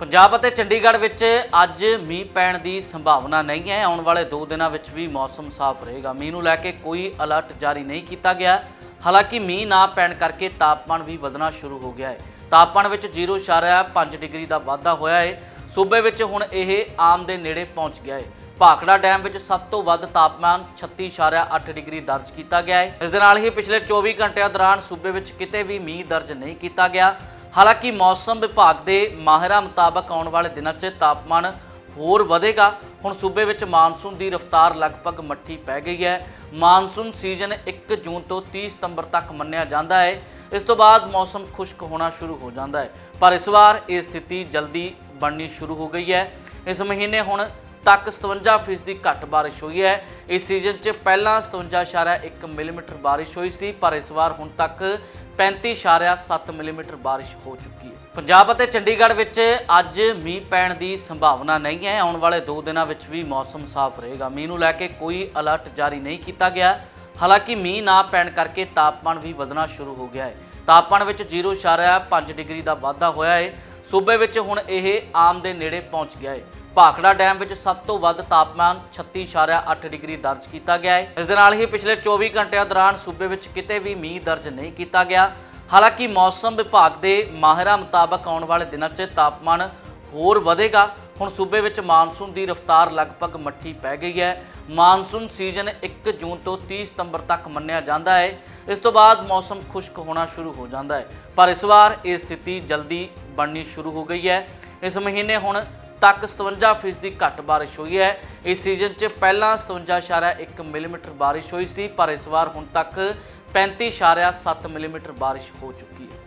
ਪੰਜਾਬ ਅਤੇ ਚੰਡੀਗੜ੍ਹ ਵਿੱਚ ਅੱਜ ਮੀਂਹ ਪੈਣ ਦੀ ਸੰਭਾਵਨਾ ਨਹੀਂ ਹੈ। ਆਉਣ ਵਾਲੇ 2 ਦਿਨਾਂ ਵਿੱਚ ਵੀ ਮੌਸਮ ਸਾਫ਼ ਰਹੇਗਾ। ਮੀਂਹ ਨੂੰ ਲੈ ਕੇ ਕੋਈ ਅਲਰਟ ਜਾਰੀ ਨਹੀਂ ਕੀਤਾ ਗਿਆ। ਹਾਲਾਂਕਿ ਮੀਂਹ ਨਾ ਪੈਣ ਕਰਕੇ ਤਾਪਮਾਨ ਵੀ ਵਧਣਾ ਸ਼ੁਰੂ ਹੋ ਗਿਆ ਹੈ। ਤਾਪਮਾਨ ਵਿੱਚ 0.5 ਡਿਗਰੀ ਦਾ ਵਾਧਾ ਹੋਇਆ ਹੈ। ਸੂਬੇ ਵਿੱਚ ਹੁਣ ਇਹ ਆਮ ਦੇ ਨੇੜੇ ਪਹੁੰਚ ਗਿਆ ਹੈ। ਭਾਖੜਾ ਡੈਮ ਵਿੱਚ ਸਭ ਤੋਂ ਵੱਧ ਤਾਪਮਾਨ 36.8 ਡਿਗਰੀ ਦਰਜ ਕੀਤਾ ਗਿਆ ਹੈ। ਇਸ ਦੇ ਨਾਲ ਹੀ ਪਿਛਲੇ 24 ਘੰਟਿਆਂ ਦੌਰਾਨ ਸੂਬੇ ਵਿੱਚ ਕਿਤੇ ਵੀ ਮੀਂਹ ਦਰਜ ਨਹੀਂ ਕੀਤਾ ਗਿਆ। ਹਾਲਾਂਕਿ ਮੌਸਮ ਵਿਭਾਗ ਦੇ ਮਾਹਿਰਾਂ ਮੁਤਾਬਕ ਆਉਣ ਵਾਲੇ ਦਿਨਾਂ 'ਚ ਤਾਪਮਾਨ ਹੋਰ ਵਧੇਗਾ। ਹੁਣ ਸੂਬੇ ਵਿੱਚ ਮਾਨਸੂਨ ਦੀ ਰਫ਼ਤਾਰ ਲਗਭਗ ਮੱਠੀ ਪੈ ਗਈ ਹੈ। ਮਾਨਸੂਨ ਸੀਜ਼ਨ 1 ਜੂਨ ਤੋਂ 30 ਸਤੰਬਰ ਤੱਕ ਮੰਨਿਆ ਜਾਂਦਾ ਹੈ। ਇਸ ਤੋਂ ਬਾਅਦ ਮੌਸਮ ਖੁਸ਼ਕ ਹੋਣਾ ਸ਼ੁਰੂ ਹੋ ਜਾਂਦਾ ਹੈ। ਪਰ ਇਸ ਵਾਰ ਇਹ ਸਥਿਤੀ ਜਲਦੀ ਬਣਨੀ ਸ਼ੁਰੂ ਹੋ ਗਈ ਹੈ। ਇਸ ਮਹੀਨੇ ਹੁਣ ਤੱਕ 57% ਦੀ ਘੱਟ ਬਾਰਿਸ਼ ਹੋਈ ਹੈ। ਇਸ ਸੀਜ਼ਨ 'ਚ ਪਹਿਲਾਂ 57.1 ਮਿਲੀਮੀਟਰ ਬਾਰਿਸ਼ ਹੋਈ ਸੀ, ਪਰ ਇਸ ਵਾਰ ਹੁਣ ਤੱਕ 35.7 ਮਿਲੀਮੀਟਰ ਬਾਰਿਸ਼ ਹੋ ਚੁੱਕੀ ਹੈ। ਪੰਜਾਬ ਅਤੇ ਚੰਡੀਗੜ੍ਹ ਵਿੱਚ ਅੱਜ ਮੀਂਹ ਪੈਣ ਦੀ ਸੰਭਾਵਨਾ ਨਹੀਂ ਹੈ। ਆਉਣ ਵਾਲੇ 2 ਦਿਨਾਂ ਵਿੱਚ ਵੀ ਮੌਸਮ ਸਾਫ਼ ਰਹੇਗਾ। ਮੀਂਹ ਨੂੰ ਲੈ ਕੇ ਕੋਈ ਅਲਰਟ ਜਾਰੀ ਨਹੀਂ ਕੀਤਾ ਗਿਆ। ਹਾਲਾਂਕਿ ਮੀਂਹ ਨਾ ਪੈਣ ਕਰਕੇ ਤਾਪਮਾਨ ਵੀ ਵਧਣਾ ਸ਼ੁਰੂ ਹੋ ਗਿਆ ਹੈ। ਤਾਪਮਾਨ ਵਿੱਚ 0.5 ਡਿਗਰੀ ਦਾ ਵਾਧਾ ਹੋਇਆ ਹੈ। ਸੂਬੇ ਵਿੱਚ ਹੁਣ ਇਹ ਆਮ ਦੇ ਨੇੜੇ ਪਹੁੰਚ ਗਿਆ ਹੈ। ਭਾਖੜਾ ਡੈਮ ਵਿੱਚ ਸਭ ਤੋਂ ਵੱਧ ਤਾਪਮਾਨ 36.8 ਡਿਗਰੀ ਦਰਜ ਕੀਤਾ ਗਿਆ ਹੈ। ਇਸ ਦੇ ਨਾਲ ਹੀ ਪਿਛਲੇ 24 ਘੰਟਿਆਂ ਦੌਰਾਨ ਸੂਬੇ ਵਿੱਚ ਕਿਤੇ ਵੀ ਮੀਂਹ ਦਰਜ ਨਹੀਂ ਕੀਤਾ ਗਿਆ। ਹਾਲਾਂਕਿ ਮੌਸਮ ਵਿਭਾਗ ਦੇ ਮਾਹਿਰਾਂ ਮੁਤਾਬਕ ਆਉਣ ਵਾਲੇ ਦਿਨਾਂ 'ਚ ਤਾਪਮਾਨ ਹੋਰ ਵਧੇਗਾ। ਹੁਣ ਸੂਬੇ ਵਿੱਚ ਮਾਨਸੂਨ ਦੀ ਰਫ਼ਤਾਰ ਲਗਭਗ ਮੱਠੀ ਪੈ ਗਈ ਹੈ। ਮਾਨਸੂਨ ਸੀਜ਼ਨ 1 ਜੂਨ ਤੋਂ 30 ਸਤੰਬਰ ਤੱਕ ਮੰਨਿਆ ਜਾਂਦਾ ਹੈ। ਇਸ ਤੋਂ ਬਾਅਦ ਮੌਸਮ ਖੁਸ਼ਕ ਹੋਣਾ ਸ਼ੁਰੂ ਹੋ ਜਾਂਦਾ ਹੈ। ਪਰ ਇਸ ਵਾਰ ਇਹ ਸਥਿਤੀ ਜਲਦੀ ਬਣਨੀ ਸ਼ੁਰੂ ਹੋ ਗਈ ਹੈ। ਇਸ ਮਹੀਨੇ ਹੁਣ ਤੱਕ 57% ਦੀ ਘੱਟ ਬਾਰਿਸ਼ ਹੋਈ ਹੈ। ਇਸ ਸੀਜ਼ਨ 'ਚ ਪਹਿਲਾਂ 57.1 ਮਿਲੀਮੀਟਰ ਬਾਰਿਸ਼ ਹੋਈ ਸੀ, ਪਰ ਇਸ ਵਾਰ ਹੁਣ ਤੱਕ 35.7 ਮਿਲੀਮੀਟਰ ਬਾਰਿਸ਼ ਹੋ ਚੁੱਕੀ ਹੈ।